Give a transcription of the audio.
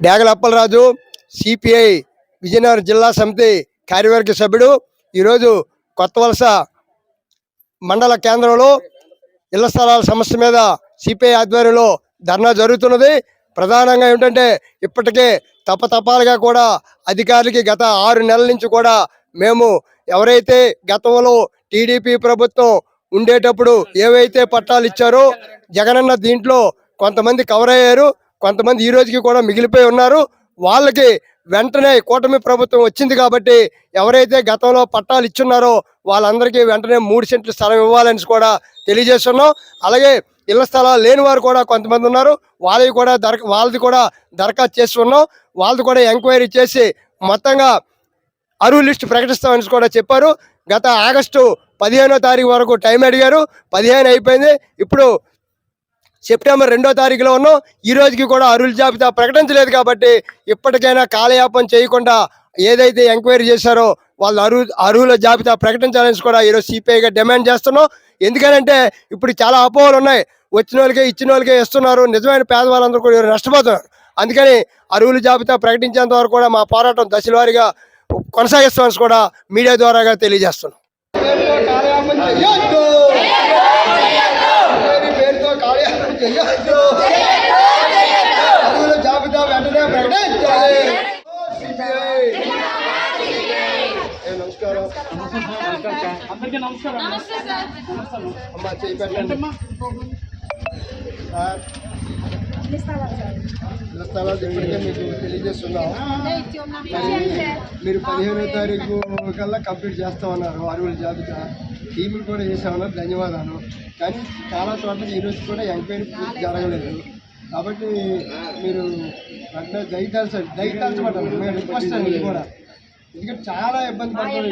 డేగల Appalaraju CPI Vizianagaram జిల్లా సమితి కార్యవర్గ సభ్యుడు. ఈరోజు కొత్త వలస మండల కేంద్రంలో ఇళ్ళ స్థలాల సమస్య మీద సిపిఐ ఆధ్వర్యంలో ధర్నా జరుగుతున్నది. ప్రధానంగా ఏమిటంటే ఇప్పటికే తపతపాలుగా కూడా అధికారులకి గత ఆరు నెలల నుంచి కూడా మేము ఎవరైతే గతంలో టీడీపీ ప్రభుత్వం ఉండేటప్పుడు ఏవైతే పట్టాలు ఇచ్చారో జగనన్న దీంట్లో కొంతమంది కవర్ అయ్యారు కొంతమంది ఈ రోజుకి కూడా మిగిలిపోయి ఉన్నారు. వాళ్ళకి వెంటనే కూటమి ప్రభుత్వం వచ్చింది కాబట్టి ఎవరైతే గతంలో పట్టాలు ఇచ్చున్నారో వాళ్ళందరికీ వెంటనే మూడు సెంట్లు స్థలం ఇవ్వాలని కూడా తెలియజేస్తున్నాం. అలాగే ఇళ్ళ స్థలాలు లేని వారు కూడా కొంతమంది ఉన్నారు. వాళ్ళవి కూడా దర వాళ్ళది కూడా దరఖాస్తు చేస్తున్నాం. వాళ్ళది కూడా ఎంక్వైరీ చేసి మొత్తంగా అరువు లిస్ట్ ప్రకటిస్తామని కూడా చెప్పారు. గత ఆగస్టు పదిహేనో తారీఖు వరకు టైం అడిగారు. పదిహేను అయిపోయింది. ఇప్పుడు సెప్టెంబర్ రెండో తారీఖులో ఉన్నాం. ఈ రోజుకి కూడా అరువుల జాబితా ప్రకటించలేదు కాబట్టి ఇప్పటికైనా కాలయాపం చేయకుండా ఏదైతే ఎంక్వైరీ చేశారో వాళ్ళు అరువు అరువుల జాబితా ప్రకటించాలని కూడా ఈరోజు సిపిఐగా డిమాండ్ చేస్తున్నాం. ఎందుకనంటే ఇప్పుడు చాలా అపోహలు ఉన్నాయి. వచ్చిన వాళ్ళకే ఇచ్చిన వాళ్ళకే ఇస్తున్నారు. నిజమైన పేదవాళ్ళందరూ కూడా నష్టపోతున్నారు. అందుకని అరువుల జాబితా ప్రకటించేంత వరకు కూడా మా పోరాటం దశల వారీగా కొనసాగిస్తామని కూడా మీడియా ద్వారాగా తెలియజేస్తున్నాం. జాబితా వెంటనే ప్రకటించాలి. సిపిఐ. ఏ, నమస్కారం అందరికీ నమస్కారం అమ్మా చేయి పెట్టండి సార్ ఇళ్ళ స్థలాలు ఇప్పటికే మీకు తెలియజేస్తున్నాం. మరి మీరు పదిహేనో తారీఖు కల్లా కంప్లీట్ చేస్తామన్నారు అరువుల జాబితా. టీములు కూడా చేసామన్నారు ధన్యవాదాలు. కానీ చాలా చోట్ల ఈరోజు కూడా ఎంక్వైరీ పూర్తి జరగలేదు. కాబట్టి మీరు వెంటనే దయదాల్సండి దయదాల్చమంటారు మేము రిక్వెస్ట్ అండి కూడా. ఎందుకంటే చాలా ఇబ్బంది పడుతుంది